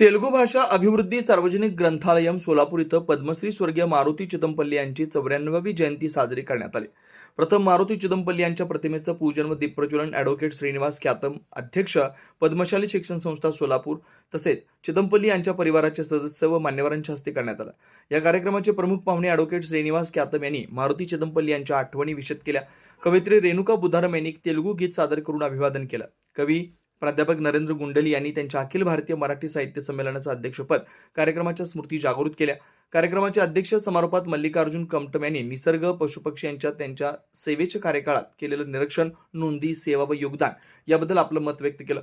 तेलुगू भाषा अभिवृद्धी सार्वजनिक ग्रंथालयम सोलापूर इथं पद्मश्री स्वर्गीय मारुती चिदंपल्ली यांची चौऱ्याण्णवावी जयंती साजरी करण्यात आली प्रथम मारुती चिदंपल्ली यांच्या प्रतिमेचं पूजन व दीपप्रज्वलन ॲडव्होकेट श्रीनिवास ख्यातम अध्यक्ष पद्मशाली शिक्षण संस्था सोलापूर तसेच चिदंपल्ली यांच्या परिवाराचे सदस्य व मान्यवरांच्या हस्ते करण्यात आलं या कार्यक्रमाचे प्रमुख पाहुणे ॲडव्होकेट श्रीनिवास ख्यातम यांनी मारुती चिदंपल्ली यांच्या आठवणी विषद केल्या कवित्री रेणुका बुधारम यांनी तेलुगू गीत सादर करून अभिवादन केलं कवी प्राध्यापक नरेंद्र गुंडली यांनी त्यांच्या अखिल भारतीय मराठी साहित्य संमेलनाचं अध्यक्षपद कार्यक्रमाच्या स्मृती जागृत केल्या कार्यक्रमाच्या अध्यक्ष समारोपात मल्लिकार्जुन कमटम यांनी निसर्ग पशुपक्षी यांच्या त्यांच्या सेवेच्या कार्यकाळात केलेलं निरीक्षण नोंदी सेवा व योगदान याबद्दल आपलं मत व्यक्त केलं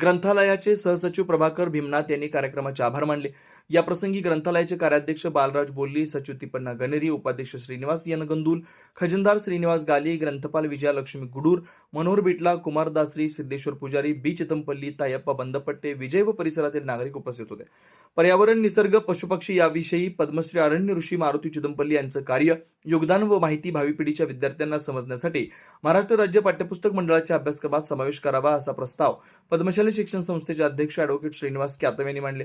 ग्रंथालयाचे सहसचिव प्रभाकर भीमनाथ यांनी कार्यक्रमाचे आभार मानले या प्रसंगी ग्रंथालयाचे कार्याध्यक्ष बालराज बोल्ली सचिव गणेरी उपाध्यक्ष श्रीनिवास यनगंदुल खजनदार श्रीनिवास गाली ग्रंथपाल विजयालक्ष्मी गुडूर मनोहर बिटला कुमार दासरी सिद्धेश्वर पुजारी बी चितंपल्ली तायप्पा बंदपट्टे विजय व परिसरातील नागरिक उपस्थित होते पर्यावरण निसर्ग पशुपक्षी याविषयी पद्मश्री अरण्य ऋषी मारुती चिदंपल्ली यांचं कार्य योगदान व माहिती भावी पिढीच्या विद्यार्थ्यांना समजण्यासाठी महाराष्ट्र राज्य पाठ्यपुस्तक मंडळाच्या अभ्यासक्रमात समावेश करावा असा प्रस्ताव पद्मशाली शिक्षण संस्थेचे अध्यक्ष अॅडव्होकेट श्रीनिवास कॅतम यांनी मांडले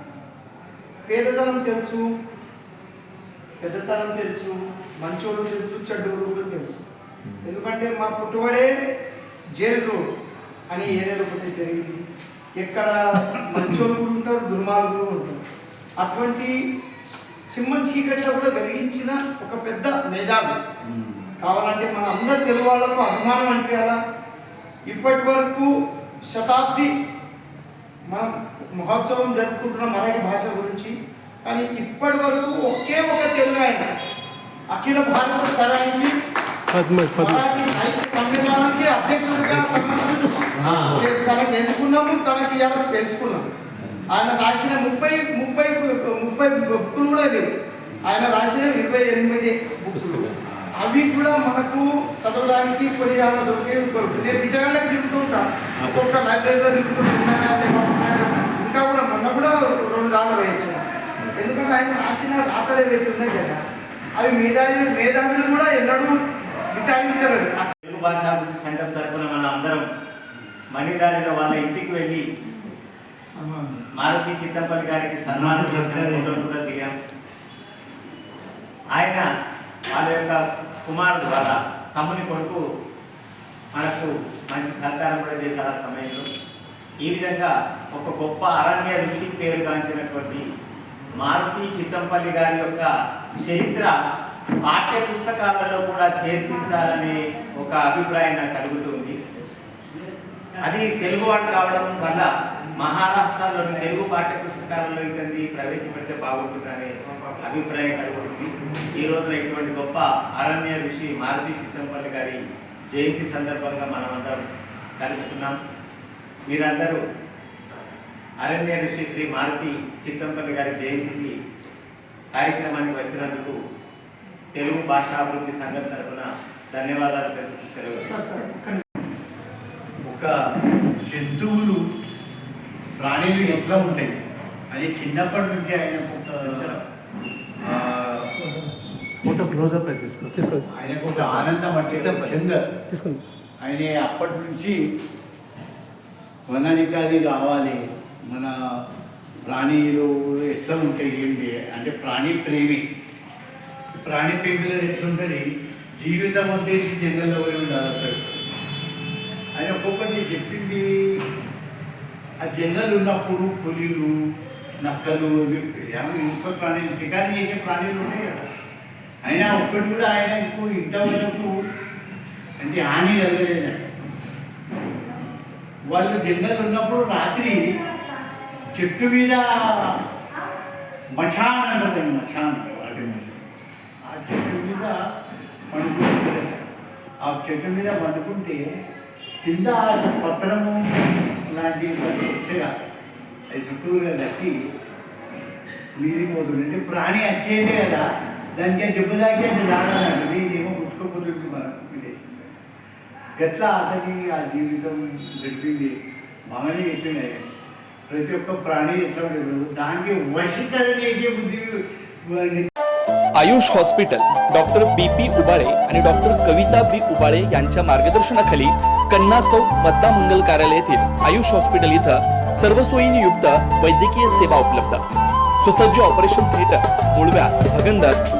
పేదతనం తెలుసు పెద్దతనం తెలుసు మంచోడు తెలుసు చెడ్డోడు కూడా తెలుసు hmm. ఎందుకంటే మా పుట్టుబడే జైలు రోడ్ అని ఏరియాలో కొంచెం జరిగింది ఎక్కడ మంచోళ్ళు కూడా ఉంటారు దుర్మార్గులు కూడా ఉంటారు అటువంటి సింహం చీకట్లో కూడా వెలిగించిన ఒక పెద్ద మేధావి hmm. కావాలంటే మన అందరు తెలుగు వాళ్ళకు అభిమానం అనిపించాలా ఇప్పటి వరకు శతాబ్ది మనం మహోత్సవం జరుపుకుంటున్న మరాఠీ భాష గురించి కానీ ఇప్పటి వరకు ఒకే ఒక తెలుగు ఆయన అఖిల భారత స్థానానికి మరాఠీ సాహిత్య సమ్మేళనానికి అధ్యక్షుడిగా సంబంధించిన తనకు ఎంచుకున్నాము తనకి ఇలా ఎంచుకున్నాము ఆయన రాసిన ముప్పై ముప్పై ముప్పై బుక్కులు కూడా లేవు ఆయన రాసిన ఇరవై ఎనిమిది బుక్కులు అవి కూడా మనకు చదవడానికి కొన్ని దొరికే నేను విజయవాడకి తిరుగుతూ ఉంటాను ఒక్కొక్క లైబ్రరీలో తిరుగుతూ ఉంటాను రెండు దాకా వేయచ్చు ఎందుకంటే ఆయన రాసిన రాతలే పెట్టున్నాయి కదా అవి మేధావి మేధావులు కూడా ఎన్నడూ విచారించలేదు తెలుగు భాషాభివృద్ధి సెంటర్ తరఫున మన అందరం మణిదారుల వాళ్ళ ఇంటికి వెళ్ళి మారుతి చిత్తంపల్లి గారికి సన్మానం చేసిన కూడా దిగాం ఆయన వాళ్ళ యొక్క కుమారుడు వాళ్ళ తమ్ముని కొడుకు మనకు మంచి సహకారం కూడా చేశారు ఆ సమయంలో ఈ విధంగా ఒక గొప్ప అరణ్య ఋషి పేరుగాంచినటువంటి మారుతి చిత్తంపల్లి గారి యొక్క చరిత్ర పాఠ్య పుస్తకాలలో కూడా చేర్పించాలనే ఒక అభిప్రాయం నాకు కలుగుతుంది అది తెలుగువాడు కావడం వల్ల మహారాష్ట్రలోని తెలుగు పాఠ్య పుస్తకాలలో ఇతన్ని ప్రవేశపెడితే బాగుంటుందనే అభిప్రాయం కలుగుతుంది ఈ రోజున ఇటువంటి గొప్ప అరణ్య ఋషి మారుతి చిత్తంపల్లి గారి జయంతి సందర్భంగా మనమందరం కలుసుకున్నాం మీరందరూ అరణ్య ఋషి శ్రీ మారుతి చిత్తంపల్లి గారి జయంతికి కార్యక్రమానికి వచ్చినందుకు తెలుగు భాషాభివృద్ధి సంఘం తరఫున ధన్యవాదాలు తెలుపు ఒక జంతువులు ప్రాణీలు ఎట్లా ఉంటాయి అది చిన్నప్పటి నుంచి ఆయన ఫోటో క్లోజప్ తీసుకోవచ్చు ఆయనకు ఒక ఆనందం అంటే చెంద ఆయన అప్పటి నుంచి కొనడానికి అది కావాలి మన ప్రాణీలు ఎట్లా ఉంటాయి ఏంటి అంటే ప్రాణి ప్రేమి ప్రాణి ప్రేమిలో ఎట్లుంటుంది జీవితం వచ్చేసి జంగల్లో ఉండాలి ఆయన ఒక్కొక్కటి చెప్పింది ఆ జనరల్ ఉన్నప్పుడు పులిలు నక్కలు యూస్ఫుల్ ప్రాణీలు శికారు చేసే ప్రాణీలు ఉంటాయి కదా అయినా ఒక్కటి కూడా ఆయనకు ఇంతవరకు అంటే హాని కలగలేదండి వాళ్ళు దిన్నెలు ఉన్నప్పుడు రాత్రి చెట్టు మీద మఠాన్ అన్నదండి మఠాన్ వాటి ఆ చెట్టు మీద పండుకుంటే ఆ చెట్టు మీద పండుకుంటే కింద పత్రము లాంటివి వచ్చగా అది చుట్టూరుగా కట్టి మీది పోతుంటే ప్రాణి వచ్చేయండి కదా దానికి దెబ్బ తాకే అది రావాలంటే నేనేమో పుచ్చుకోకూడదు మనం విలేజ్ त्यातला की आजीविकम घडलेली मागणी येते नाही प्रत्येक प्राणी याच्यामध्ये दांगे वशीकरण जे बुद्धी Ayush hospital doctor B P Ubale आणि डॉक्टर कविता बी उबाळे यांच्या मार्गदर्शनाखाली कन्ना चौक मद्दा मंगल कार्यालय येथील आयुष हॉस्पिटल इथं युक्त वैद्यकीय सेवा उपलब्ध सुसज्ज ऑपरेशन थिएटर मुळव्या भगंदर